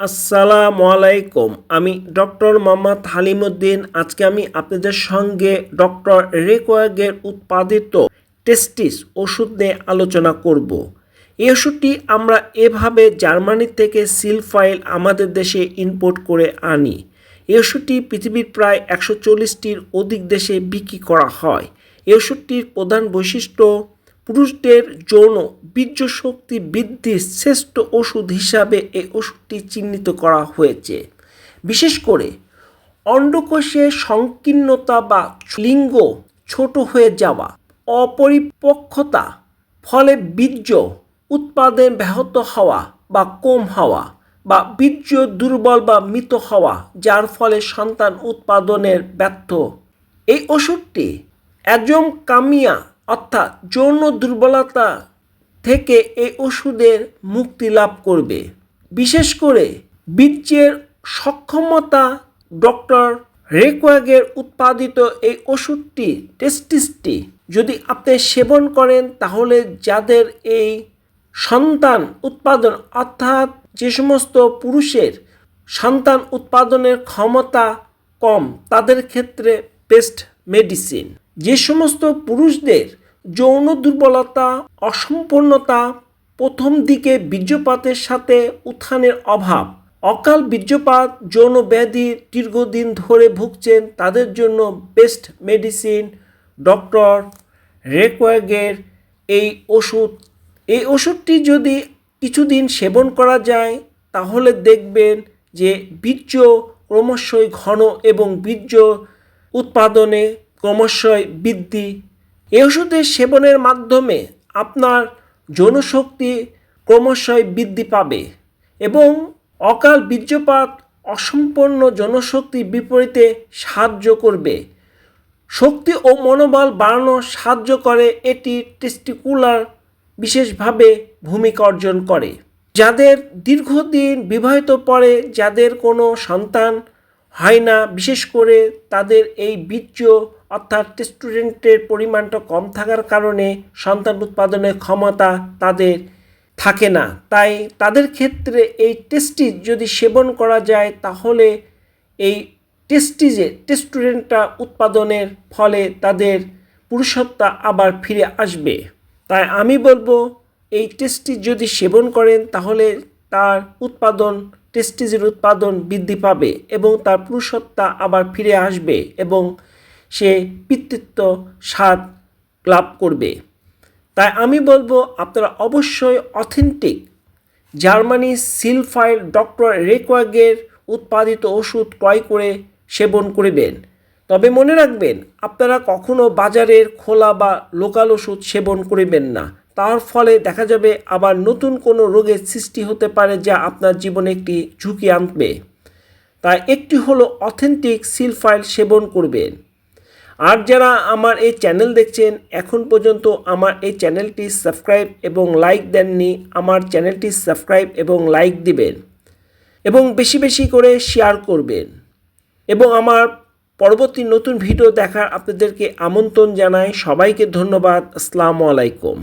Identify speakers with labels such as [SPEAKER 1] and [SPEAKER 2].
[SPEAKER 1] আসসালামু আলাইকুম। আমি ডক্টর মোহাম্মদ হালিমুদ্দিন। আজকে আমি আপনাদের সঙ্গে ডক্টর রেকোয়াগের উৎপাদিত টেস্টিস ওষুধ নিয়ে আলোচনা করব। এই ওষুধটি আমরা এভাবে জার্মানি থেকে সিল ফাইল আমাদের দেশে ইম্পোর্ট করে আনি। এই ওষুধটি পৃথিবীর প্রায় একশো চল্লিশটির অধিক দেশে বিক্রি করা হয়। এই ওষুধটির প্রধান বৈশিষ্ট্য পুরুষদের যৌন বীর্য শক্তি বৃদ্ধির শ্রেষ্ঠ ওষুধ হিসাবে এই ওষুধটি চিহ্নিত করা হয়েছে। বিশেষ করে অন্ডকোষে সংকীর্ণতা বা লিঙ্গ ছোট হয়ে যাওয়া, অপরিপক্কতা, ফলে বীর্য উৎপাদন ব্যাহত হওয়া বা কম হওয়া বা বীর্য দুর্বল বা মৃত হওয়া, যার ফলে সন্তান উৎপাদনের ব্যর্থ। এই ওষুধটি অ্যাজম কামিয়া অর্থাৎ যৌন দুর্বলতা থেকে এই ওষুধের মুক্তি লাভ করবে। বিশেষ করে বীর্যের সক্ষমতা ডক্টর রেকোয়াগের উৎপাদিত এই ওষুধটি, টেস্টিসটি যদি আপনি সেবন করেন, তাহলে যাদের এই সন্তান উৎপাদন, অর্থাৎ যে সমস্ত পুরুষের সন্তান উৎপাদনের ক্ষমতা কম, তাদের ক্ষেত্রে বেস্ট মেডিসিন যে সমস্ত পুরুষদের যৌন দুর্বলতা, অসম্পূর্ণতা প্রথম দিকে বীর্যপাতের সাথে উত্থানের অভাব, অকাল বীর্যপাত, যৌন ব্যাধি দীর্ঘদিন ধরে ভুগছেন তাদের জন্য বেস্ট মেডিসিন ডক্টর রেকোয়াগের এই ওষুধ। এই ওষুধটি যদি কিছুদিন সেবন করা যায়, তাহলে দেখবেন যে বীর্য ক্রমশই ঘন এবং বীর্য উৎপাদনে ক্রমশই বৃদ্ধি। এই ওষুধের সেবনের মাধ্যমে আপনার যৌনশক্তি ক্রমশই বৃদ্ধি পাবে এবং অকাল বীর্যপাত অসম্পন্ন জনশক্তি বিপরীতে সাহায্য করবে। শক্তি ও মনোবল বাড়ানো সাহায্য করে এটি টেস্টিকুলার বিশেষভাবে ভূমিকা অর্জন করে। যাদের দীর্ঘদিন বিবাহিত পরে যাদের কোনো সন্তান হয় না, বিশেষ করে তাদের এই বীর্য অর্থাৎ টেস্টুরেন্টের পরিমাণটা কম থাকার কারণে সন্তান উৎপাদনের ক্ষমতা তাদের থাকে না। তাই তাদের ক্ষেত্রে এই টেস্টিজ যদি সেবন করা যায়, তাহলে এই টেস্টিজে টেস্টুরেন্টটা উৎপাদনের ফলে তাদের পুরুষত্বা আবার ফিরে আসবে। তাই আমি বলব, এই টেস্টিজ যদি সেবন করেন, তাহলে তার উৎপাদন টেস্টিজের উৎপাদন বৃদ্ধি পাবে এবং তার পুরুষত্বা আবার ফিরে আসবে এবং সে পিতৃত্ব স্বাদ লাভ করবে। তাই আমি বলব, আপনারা অবশ্যই অথেন্টিক জার্মানি সিলফাইড ডক্টর রেকোয়াগের উৎপাদিত ওষুধ ক্রয় করে সেবন করবেন। তবে মনে রাখবেন, আপনারা কখনো বাজারের খোলা বা লোকাল ওষুধ সেবন করবেন না। তার ফলে দেখা যাবে আবার নতুন কোনো রোগের সৃষ্টি হতে পারে যা আপনার জীবনে একটি ঝুঁকি আনবে। তাই একটি হলো অথেন্টিক সিলফাইল সেবন করবেন। আর যারা আমার এই চ্যানেল দেখছেন, এখন পর্যন্ত আমার এই চ্যানেলটি সাবস্ক্রাইব এবং লাইক দেননি, আমার চ্যানেলটি সাবস্ক্রাইব এবং লাইক দিবেন এবং বেশি বেশি করে শেয়ার করবেন। এবং আমার পরবর্তী নতুন ভিডিও দেখার আপনাদেরকে আমন্ত্রণ জানাই। সবাইকে ধন্যবাদ। আসসালামু আলাইকুম।